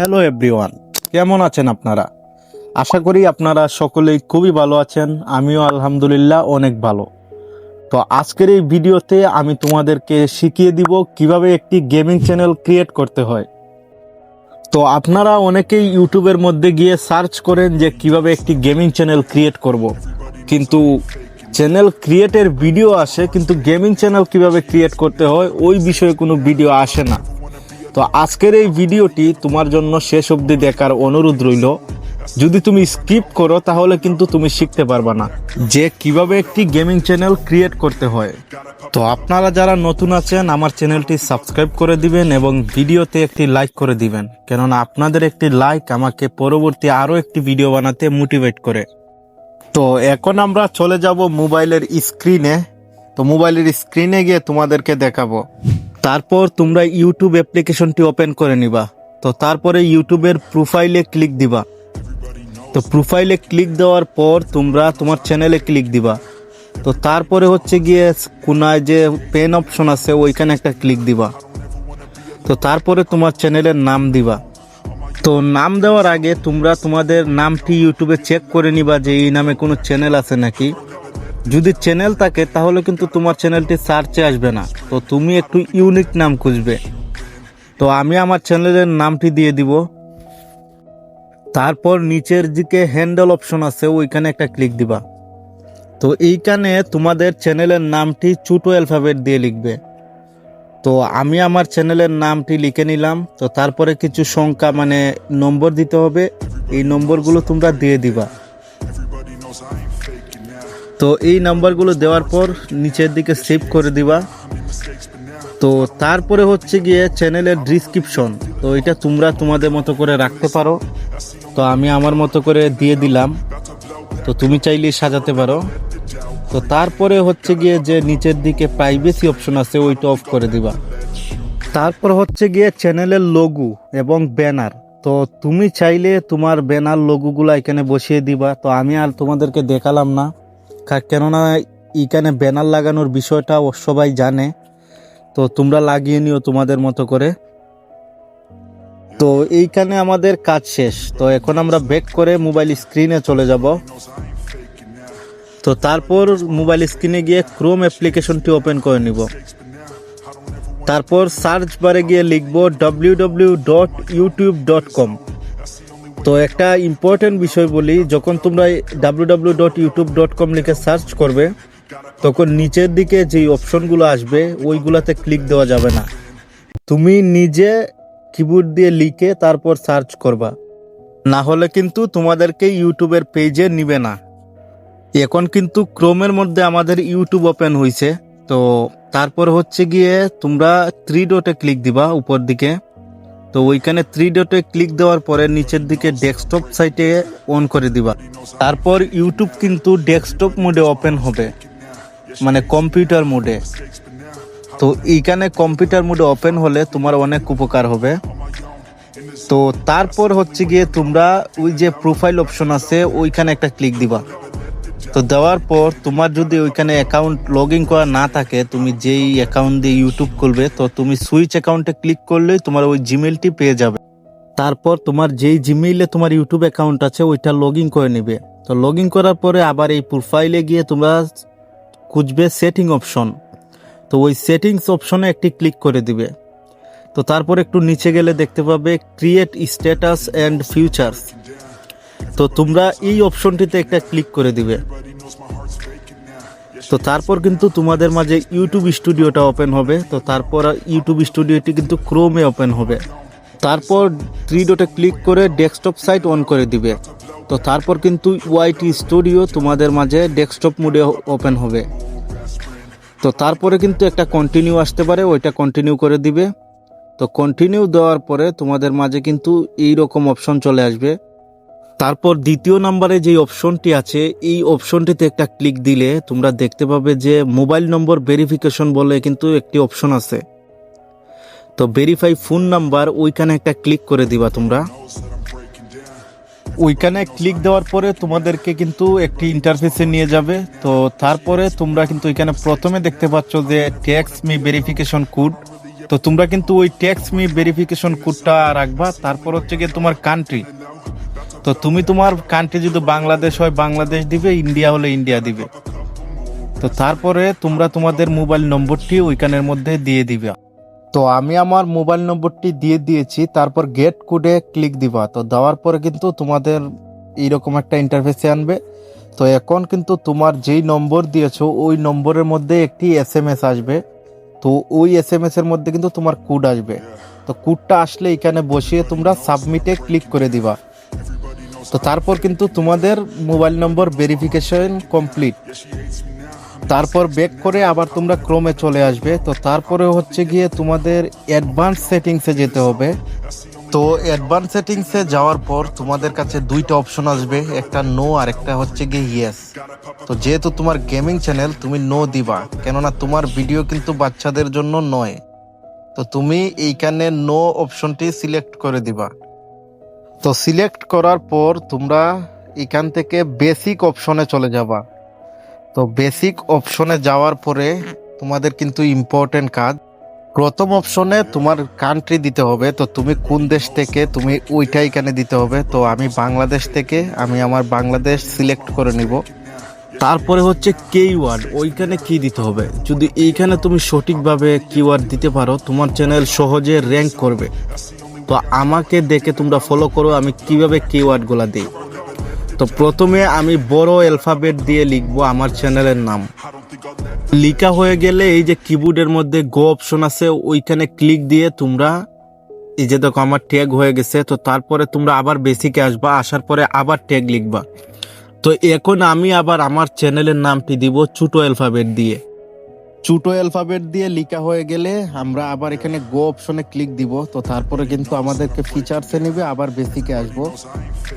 Hello everyone কেমন আছেন আপনারা? আশা করি আপনারা সকলেই খুবই ভালো আছেন। আমিও আলহামদুলিল্লাহ অনেক ভালো। তো আজকের এই ভিডিওতে আমি তোমাদেরকে শিখিয়ে দিব কীভাবে একটি গেমিং চ্যানেল ক্রিয়েট করতে হয়। তো আপনারা অনেকেই ইউটিউবের মধ্যে গিয়ে সার্চ করেন যে কীভাবে একটি গেমিং চ্যানেল ক্রিয়েট করব। কিন্তু চ্যানেল ক্রিয়েটের ভিডিও আসে, কিন্তু গেমিং চ্যানেল কীভাবে ক্রিয়েট করতে হয়, ওই বিষয়ে কোনো ভিডিও আসে না। তো আজকের এই ভিডিওটি তোমার জন্য শেষ অবধি দেখার অনুরোধ রইল। যদি তুমি স্কিপ করো, তাহলে কিন্তু তুমি শিখতে পারবা না। যে কীভাবে একটি গেমিং চ্যানেল ক্রিয়েট করতে হয়। তো আপনারা যারা নতুন আছেন, আমার চ্যানেলটি সাবস্ক্রাইব করে দিবেন এবং ভিডিওতে একটি লাইক করে দিবেন। কেননা আপনাদের একটি লাইক আমাকে পরবর্তী আরও একটি ভিডিও বানাতে মোটিভেট করে। তো এখন আমরা চলে যাব মোবাইলের স্ক্রিনে। তো মোবাইলের স্ক্রিনে গিয়ে তোমাদেরকে দেখাবো। তারপর তোমরা ইউটিউব অ্যাপ্লিকেশনটি ওপেন করে নিবা। তো তারপরে ইউটিউবের প্রোফাইলে ক্লিক দিবা। তো প্রোফাইলে ক্লিক দেওয়ার পর তোমরা তোমার চ্যানেলে ক্লিক দিবা। তো তারপরে হচ্ছে গিয়ে কোনায় যে পেন অপশন আছে, ওইখানে একটা ক্লিক দিবা। তো তারপরে তোমার চ্যানেলের নাম দিবা। তো নাম দেওয়ার আগে তোমরা তোমাদের নামটি ইউটিউবে চেক করে নিবা যে এই নামে কোনো চ্যানেল আছে নাকি। যদি চ্যানেল থাকে, তাহলে কিন্তু তোমার চ্যানেলটি সার্চে আসবে না। তো তুমি একটু ইউনিক নাম খুঁজবে। তো আমি আমার চ্যানেলের নামটি দিয়ে দিব। তারপর নিচের দিকে হ্যান্ডেল অপশন আছে, ওইখানে একটা ক্লিক দিবা। তো এইখানে তোমাদের চ্যানেলের নামটি ছোটো অ্যালফাবেট দিয়ে লিখবে। তো আমি আমার চ্যানেলের নামটি লিখে নিলাম। তো তারপরে কিছু সংখ্যা মানে নম্বর দিতে হবে। এই নম্বরগুলো তোমরা দিয়ে দিবা। তো এই নাম্বারগুলো দেওয়ার পর নিচের দিকে সেভ করে দিবা। তো তারপরে হচ্ছে গিয়ে চ্যানেলের ডিসক্রিপশন। তো এটা তোমরা তোমাদের মতো করে রাখতে পারো। তো আমি আমার মতো করে দিয়ে দিলাম। তো তুমি চাইলে সাজাতে পারো। তো তারপরে হচ্ছে গিয়ে যে নিচের দিকে প্রাইভেসি অপশন আছে, ওইটা অফ করে দিবা। তারপর হচ্ছে গিয়ে চ্যানেলের লোগো এবং ব্যানার তো তুমি চাইলে তোমার ব্যানার লোগোগুলো এখানে বসিয়ে দিবা। তো আমি আর তোমাদেরকে দেখালাম না। কেননা এখানে ব্যানার লাগানোর বিষয়টা সবাই জানে। তো তোমরা লাগিয়ে নিও তোমাদের মতো করে। তো এইখানে আমাদের কাজ শেষ। তো এখন আমরা ব্যাক করে মোবাইল স্ক্রিনে চলে যাব। তো তারপর মোবাইল স্ক্রিনে গিয়ে ক্রোম অ্যাপ্লিকেশনটি ওপেন করে নিব। তারপর সার্চ বারে গিয়ে লিখব W W dot YouTube dot com তো একটা ইম্পর্টেন্ট বিষয় বলি, যখন তোমরা W W dot YouTube dot com লিখে সার্চ করবে, তখন নিচের দিকে যেই অপশনগুলো আসবে, ওইগুলাতে ক্লিক দেওয়া যাবে না। তুমি নিজে কিবোর্ড দিয়ে লিখে তারপর সার্চ করবা। না হলে কিন্তু তোমাদেরকে ইউটিউবের পেজে নিবে না। এখন কিন্তু ক্রোমের মধ্যে আমাদের ইউটিউব ওপেন হয়েছে তো তারপর হচ্ছে গিয়ে তোমরা থ্রি ডটে ক্লিক দিবা উপর দিকে। তো ওইখানে থ্রি ডটে ক্লিক দেওয়ার পরে নিচের দিকে ডেস্কটপ সাইটে অন করে দিবা। তারপর ইউটিউব কিন্তু ডেস্কটপ মোডে ওপেন হবে মানে কম্পিউটার মোডে তো এইখানে কম্পিউটার মোডে ওপেন হলে তোমার অনেক উপকার হবে। তো তারপর হচ্ছে গিয়ে তোমরা ওই যে প্রোফাইল অপশন আছে, ওইখানে একটা ক্লিক দিবা। তো দেওয়ার পর তোমার যদি ওইখানে অ্যাকাউন্ট লগ ইন করা না থাকে, তুমি যেই অ্যাকাউন্ট দিয়ে ইউটিউব করবে তো তুমি সুইচ অ্যাকাউন্টে ক্লিক করলেই তোমার ওই জিমেলটি পেয়ে যাবে। তারপর তোমার যেই জিমেইলে তোমার ইউটিউব অ্যাকাউন্ট আছে, ওইটা লগ ইন করে নেবে। তো লগ ইন করার পরে আবার এই প্রোফাইলে গিয়ে তোমরা খুঁজবে সেটিং অপশন তো ওই সেটিংস অপশনে একটি ক্লিক করে দিবে। তো তারপর একটু নিচে গেলে দেখতে পাবে ক্রিয়েট স্ট্যাটাস অ্যান্ড ফিউচার্স তো তোমরা এই অপশনটিতে একটা ক্লিক করে দিবে। তো তারপর কিন্তু তোমাদের মাঝে ইউটিউব স্টুডিওটা ওপেন হবে। তো তারপর ইউটিউব স্টুডিওটি কিন্তু ক্রোমে ওপেন হবে। তারপর থ্রি ডটে ক্লিক করে ডেস্কটপ সাইট অন করে দিবে। তো তারপর কিন্তু ওয়াইটি স্টুডিও তোমাদের মাঝে ডেস্কটপ মোডে ওপেন হবে। তো তারপরে কিন্তু একটা কন্টিনিউ আসতে পারে, ওইটা কন্টিনিউ করে দিবে। তো কন্টিনিউ দেওয়ার পরে তোমাদের মাঝে কিন্তু এই রকম অপশন চলে আসবে। তারপর দ্বিতীয় নাম্বারে যে অপশনটি আছে, এই অপশনটিতে একটা ক্লিক দিলে তোমরা দেখতে পাবে যে মোবাইল নম্বর ভেরিফিকেশন বলে কিন্তু একটি অপশন আছে। তো ভেরিফাই ফোন নাম্বার ওইখানে একটা ক্লিক করে দিবা তোমরা। ওইখানে ক্লিক দেওয়ার পরে তোমাদেরকে কিন্তু একটি ইন্টারফেসে নিয়ে যাবে। তো তারপরে তোমরা কিন্তু এখানে প্রথমে দেখতে পাচ্ছ যে ট্যাক্স মি ভেরিফিকেশন কোড তো তোমরা কিন্তু ওই ট্যাক্স মি ভেরিফিকেশন কোডটা রাখবা। তারপর হচ্ছে গিয়ে তোমার কান্ট্রি তো তুমি তোমার কান্ট্রি যদি বাংলাদেশ হয়, বাংলাদেশ দিবে ইন্ডিয়া হলে ইন্ডিয়া দিবে। তো তারপরে তোমরা তোমাদের মোবাইল নম্বরটি ওইখানের মধ্যে দিয়ে দিবা। তো আমি আমার মোবাইল নম্বরটি দিয়ে দিয়েছি, তারপর গেট কোডে ক্লিক দিবা। তো দেওয়ার পরে কিন্তু তোমাদের এইরকম একটা ইন্টারফেসে আনবে। তো এখন কিন্তু তোমার যেই নম্বর দিয়েছ, ওই নম্বরের মধ্যে একটি এস এম এস আসবে। তো ওই এস এম এস এর মধ্যে কিন্তু তোমার কোড আসবে। তো কোডটা আসলে এখানে বসিয়ে তোমরা সাবমিটে ক্লিক করে দিবা। তো তারপর কিন্তু তোমাদের মোবাইল নম্বর ভেরিফিকেশন কমপ্লিট তারপর ব্যাক করে আবার তোমরা ক্রমে চলে আসবে। তো তারপরে হচ্ছে গিয়ে তোমাদের অ্যাডভান্স সেটিংসে যেতে হবে। তো অ্যাডভান্স সেটিংসে যাওয়ার পর তোমাদের কাছে দুইটা অপশন আসবে। একটা নো আর একটা হচ্ছে গিয়ে ইয়েস তো যেহেতু তোমার গেমিং চ্যানেল তুমি নো দিবা। কেননা তোমার ভিডিও কিন্তু বাচ্চাদের জন্য নয়। তো তুমি এইখানে নো অপশনটি সিলেক্ট করে দিবা। তো সিলেক্ট করার পর তোমরা এখান থেকে বেসিক অপশনে চলে যাবা। তো বেসিক অপশনে যাওয়ার পরে তোমাদের কিন্তু ইম্পর্টেন্ট কাজ। প্রথম অপশনে তোমার কান্ট্রি দিতে হবে, তো তুমি কোন দেশ থেকে, তুমি ওইটা এখানে দিতে হবে। তো আমি বাংলাদেশ থেকে, আমি আমার বাংলাদেশ সিলেক্ট করে নিব। তারপরে হচ্ছে কিওয়ার্ড ওইখানে কি দিতে হবে? যদি এইখানে তুমি সঠিকভাবে কিওয়ার্ড দিতে পারো, তোমার চ্যানেল সহজে র্যাঙ্ক করবে। তো আমাকে দেখে তোমরা ফলো করো, আমি কীভাবে কিওয়ার্ডগুলো দিই। তো প্রথমে আমি বড় অ্যালফাবেট দিয়ে লিখব আমার চ্যানেলের নাম। লিখা হয়ে গেলে এই যে কিবোর্ডের মধ্যে গো অপশন আছে, ওইখানে ক্লিক দিয়ে তোমরা এই যে দেখো আমার ট্যাগ হয়ে গেছে, তো তারপরে তোমরা আবার বেসিকে আসবা, আসার পরে আবার ট্যাগ লিখবা। তো এখন আমি আবার আমার চ্যানেলের নামটি দিব ছোটো অ্যালফাবেট দিয়ে। ছোটো অ্যালফাবেট দিয়ে লিখা হয়ে গেলে আমরা আবার এখানে গো অপশনে ক্লিক দিব। তো তারপরে কিন্তু আমাদেরকে ফিচার্সে নেবে, আবার বেসিকে আসব।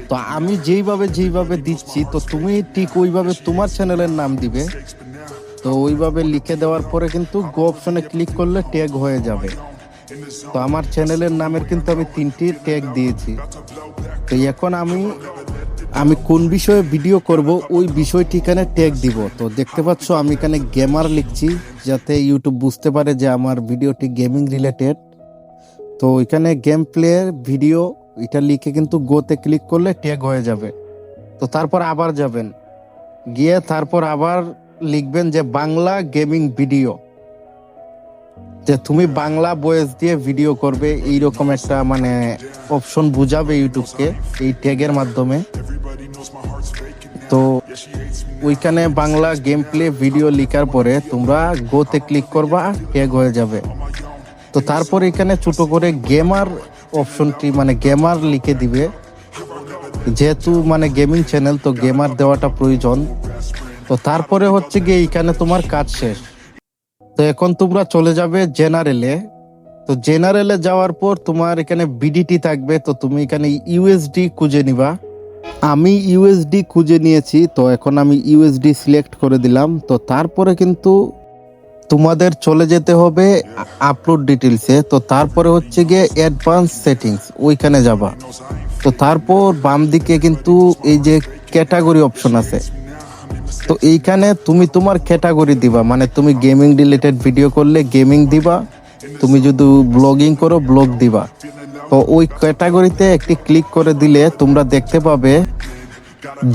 তো আমি যেইভাবে যেইভাবে দিচ্ছি, তো তুমি ঠিক ওইভাবে তোমার চ্যানেলের নাম দিবে। তো ওইভাবে লিখে দেওয়ার পরে কিন্তু গো অপশনে ক্লিক করলে ট্যাগ হয়ে যাবে। তো আমার চ্যানেলের নামের কিন্তু আমি তিনটি ট্যাগ দিয়েছি। তো এখন আমি আমি কোন বিষয়ে ভিডিও করব, ওই বিষয়টি এখানে ট্যাগ দিব। তো দেখতে পাচ্ছ, আমি এখানে গেমার লিখছি, যাতে ইউটিউব বুঝতে পারে যে আমার ভিডিওটি গেমিং রিলেটেড তো এখানে গেম প্লেয়ার ভিডিও এটা লিখে কিন্তু গোতে ক্লিক করলে ট্যাগ হয়ে যাবে। তো তারপর আবার যাবেন। গিয়ে তারপর আবার লিখবেন যে বাংলা গেমিং ভিডিও যে তুমি বাংলা বয়েস দিয়ে ভিডিও করবে, এইরকম একটা মানে অপশন বুঝাবে ইউটিউবকে এই ট্যাগের মাধ্যমে। তো ওইখানে বাংলা গেম প্লে ভিডিও লিখার পরে তোমরা গোতে ক্লিক করবা ট্যাগ হয়ে যাবে। তো তারপর এখানে ছোট করে গেমার অপশনটি মানে গেমার লিখে দিবে। যেহেতু মানে গেমিং চ্যানেল তো গেমার দেওয়াটা প্রয়োজন। তো তারপরে হচ্ছে গিয়ে এখানে তোমার কাজ শেষ। তো এখন তোমরা চলে যাবে জেনারেলে। তো জেনারেলে যাওয়ার পর তোমার এখানে বিডিটি থাকবে, তো তুমি এখানে ইউএসডি খুঁজে নিবা। আমি ইউএসডি খুঁজে নিয়েছি, তো এখন আমি ইউএসডি সিলেক্ট করে দিলাম। তো তারপরে কিন্তু তোমাদের চলে যেতে হবে আপলোড ডিটেলসে তো তারপরে হচ্ছে গিয়ে অ্যাডভান্স সেটিংস ওইখানে যাবা। তো তারপর বাম দিকে কিন্তু এই যে ক্যাটাগরি অপশন আছে। তো এইখানে তুমি তোমার ক্যাটাগরি দিবা মানে তুমি গেমিং রিলেটেড ভিডিও করলে গেমিং দিবা। তুমি যদি ব্লগিং করো ব্লগ দিবা। তো ওই ক্যাটাগরিতে একটি ক্লিক করে দিলে তোমরা দেখতে পাবে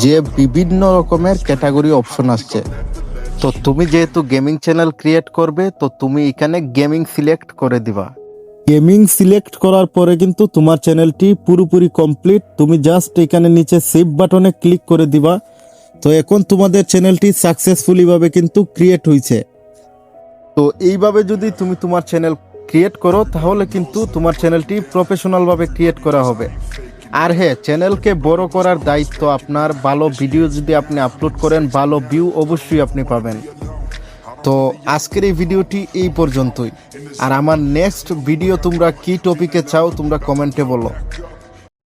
যে বিভিন্ন রকমের ক্যাটাগরি অপশন আসছে। তো তুমি যেহেতু গেমিং চ্যানেল ক্রিয়েট করবে তো তুমি এখানে গেমিং সিলেক্ট করে দিবা। গেমিং সিলেক্ট করার পরে কিন্তু তোমার চ্যানেলটি পুরোপুরি কমপ্লিট। তুমি জাস্ট এখানে নিচে সেভ বাটনে ক্লিক করে দিবা। তো এখন তোমাদের চ্যানেলটি সাকসেসফুলিভাবে কিন্তু ক্রিয়েট হয়েছে তো এইভাবে যদি তুমি তোমার চ্যানেল ক্রিয়েট করো, তাহলে কিন্তু তোমার চ্যানেলটি প্রফেশনালভাবে ক্রিয়েট করা হবে। আর হ্যাঁ চ্যানেলকে বড় করার দায়িত্ব আপনার, ভালো ভিডিও যদি আপনি আপলোড করেন, ভালো ভিউ অবশ্যই আপনি পাবেন। তো আজকের এই ভিডিওটি এই পর্যন্তই। আর আমার নেক্সট ভিডিও তোমরা কি টপিকে চাও, তোমরা কমেন্টে বলো।